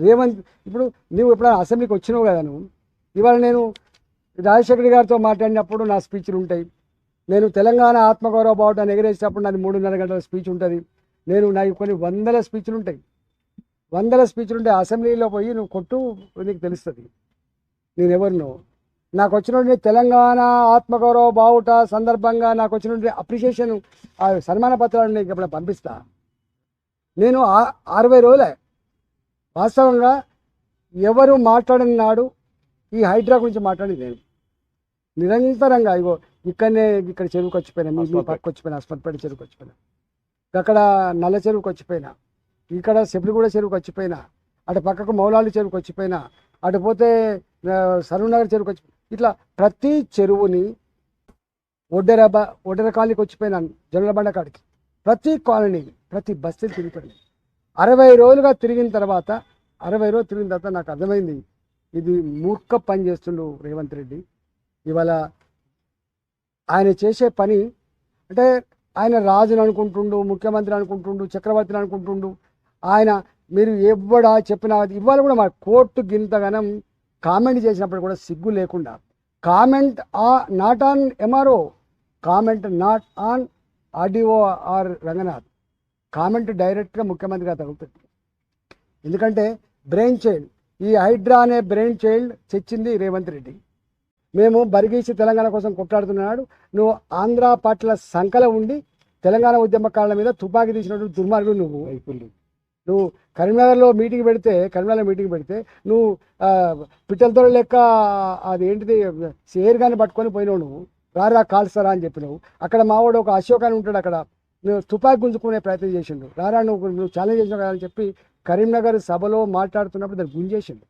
రేవంత్ ఇప్పుడు నువ్వు ఎప్పుడైనా అసెంబ్లీకి వచ్చినావు కదా నువ్వు? ఇవాళ నేను రాజశేఖర్ గారితో మాట్లాడినప్పుడు నా స్పీచ్లు ఉంటాయి. నేను తెలంగాణ ఆత్మగౌరవ బావుటాన్ని ఎగరేసినప్పుడు నాది మూడున్నర గంటల స్పీచ్ ఉంటుంది. నేను నాకు కొన్ని వందల స్పీచ్లు ఉంటాయి. వందల స్పీచ్లు ఉంటాయి అసెంబ్లీలో పోయి నువ్వు కొట్టు నీకు తెలుస్తుంది. నేను ఎవరినో. నాకు వచ్చినటువంటి తెలంగాణ ఆత్మగౌరవ బావుట సందర్భంగా నాకు వచ్చినటువంటి అప్రిషియేషన్ ఆ సన్మాన పత్రాలు నీకు ఎప్పుడైనా పంపిస్తా? నేను ఆ- అరవై రోజులే వాస్తవంగా ఎవరు మాట్లాడిన నాడు ఈ హైడ్రా గురించి మాట్లాడింది నేను. నిరంతరంగా ఇగో ఇక్కడనే ఇక్కడ చెరువుకి వచ్చిపోయినా మీ మీ పక్కకు వచ్చిపోయినా అస్మత్పేట చెరువుకి వచ్చిపోయినా అక్కడ నల్ల చెరువుకి వచ్చిపోయినా ఇక్కడ సెప్లిగూడ చెరువుకి వచ్చిపోయినా అటు పక్కకు మౌలాలి చెరువుకి వచ్చిపోయినా అటు పోతే సరూనగర్ చెరువుకి వచ్చి ఇట్లా ప్రతి చెరువుని ఒడ్డెర ఒడ్డెర కాలనీకి వచ్చిపోయినాను జొన్నబండ కాడికి. ప్రతి కాలనీ ప్రతి బస్తీ తిరిగిపోయింది అరవై రోజులుగా తిరిగిన తర్వాత అరవై రోజులు తిరిగిన తర్వాత నాకు అర్థమైంది ఇది మూర్ఖ పని చేస్తుండు రేవంత్ రెడ్డి. ఇవాళ ఆయన చేసే పని అంటే ఆయన రాజుని అనుకుంటుండు ముఖ్యమంత్రి అనుకుంటుండు చక్రవర్తిని అనుకుంటుండు. ఆయన మీరు ఎవ్వడా చెప్పినా ఇవాళ కూడా మా కోర్టు గింతగనం కామెంట్ చేసినప్పుడు కూడా సిగ్గు లేకుండా. కామెంట్ ఆ not on MRO comment not on RDO R Ranganath. Comment డైరెక్ట్గా ముఖ్యమంత్రి గారు తగులుతుంది. ఎందుకంటే బ్రెయిన్ చైల్డ్ ఈ హైడ్రా అనే బ్రెయిన్ చైల్డ్ తెచ్చింది రేవంత్ రెడ్డి. మేము బరిగీసి తెలంగాణ కోసం కొట్లాడుతున్నాడు. నువ్వు ఆంధ్ర పట్ల సంకల ఉండి తెలంగాణ ఉద్యమకారుల మీద తుపాకీ తీసినటువంటి దుర్మార్గుడు నువ్వు. నువ్వు కరీంనగర్లో మీటింగ్ పెడితే కరీంనగర్లో మీటింగ్ పెడితే నువ్వు పిట్టలతో లెక్క అది ఏంటిది సేరుగాని పట్టుకొని పోయినావు నువ్వు. రారా కాల్స్తారా అని చెప్పినావు. అక్కడ మావాడు ఒక అశోక్ అని ఉంటాడు అక్కడ. నువ్వు తుపాకి గుంజుకునే ప్రయత్నం చేసిండు. రారా నువ్వు నువ్వు ఛాలెంజ్ చేసినావు కదా అని చెప్పి కరీంనగర్ సభలో మాట్లాడుతున్నప్పుడు దాన్ని గుంజేసిండు.